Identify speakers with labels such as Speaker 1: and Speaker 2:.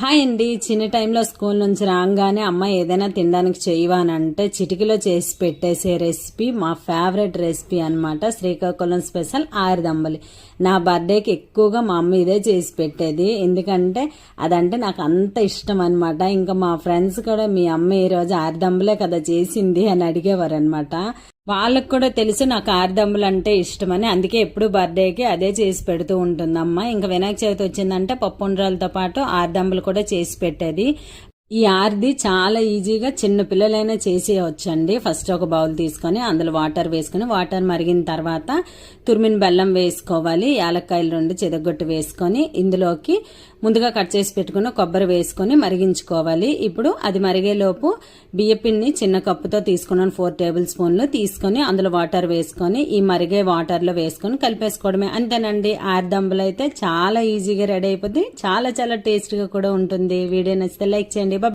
Speaker 1: Hi అండి. చిన్న టైంలో స్కూల్ నుంచి రాగానే అమ్మ ఏదైనా తినడానికి చేయవా అని అంటే చిటికలో చేసి పెట్టేసే రెసిపీ మా ఫేవరెట్ రెసిపీ అన్నమాట. శ్రీకాకుళం స్పెషల్ ఆరుదంబలి. నా బర్త్డేకి ఎక్కువగా మా అమ్మ ఇదే చేసి పెట్టేది. ఎందుకంటే అదంటే నాకు అంత ఇష్టం అనమాట ఇంకా మా ఫ్రెండ్స్ కూడా మీ అమ్మ ఈ రోజు ఆరుదంబలే కదా చేసింది అని అడిగేవారు అనమాట వాళ్ళకు కూడా తెలుసు నాకు ఆరుదమ్ములు అంటే ఇష్టమని. అందుకే ఎప్పుడు బర్త్డేకి అదే చేసి పెడుతూ ఉంటుందమ్మ. ఇంకా వినాయక చవితి వచ్చిందంటే పప్పు ఉండ్రాలతో పాటు ఆరుదమ్ములు కూడా చేసి పెట్టేది. ఈ ఆర్ది చాలా ఈజీగా చిన్న పిల్లలైనా చేసేయవచ్చండి ఫస్ట్ ఒక బౌల్ తీసుకొని అందులో వాటర్ వేసుకొని వాటర్ మరిగిన తర్వాత తురిమిన బెల్లం వేసుకోవాలి. యాలక్కాయలు రెండు చెదగొట్టు వేసుకొని ఇందులోకి ముందుగా కట్ చేసి పెట్టుకుని కొబ్బరి వేసుకొని మరిగించుకోవాలి. ఇప్పుడు అది మరిగేలోపు బియ్యపిండిని చిన్న కప్పుతో తీసుకున్నాను ఫోర్ టేబుల్ స్పూన్లు తీసుకొని అందులో వాటర్ వేసుకొని ఈ మరిగే వాటర్లో వేసుకొని కలిపేసుకోవడమే. అంతేనండి ఆర్దంబులు అయితే చాలా ఈజీగా రెడీ అయిపోతుంది చాలా చాలా టేస్ట్గా కూడా ఉంటుంది. వీడియో నచ్చితే లైక్ చేయండి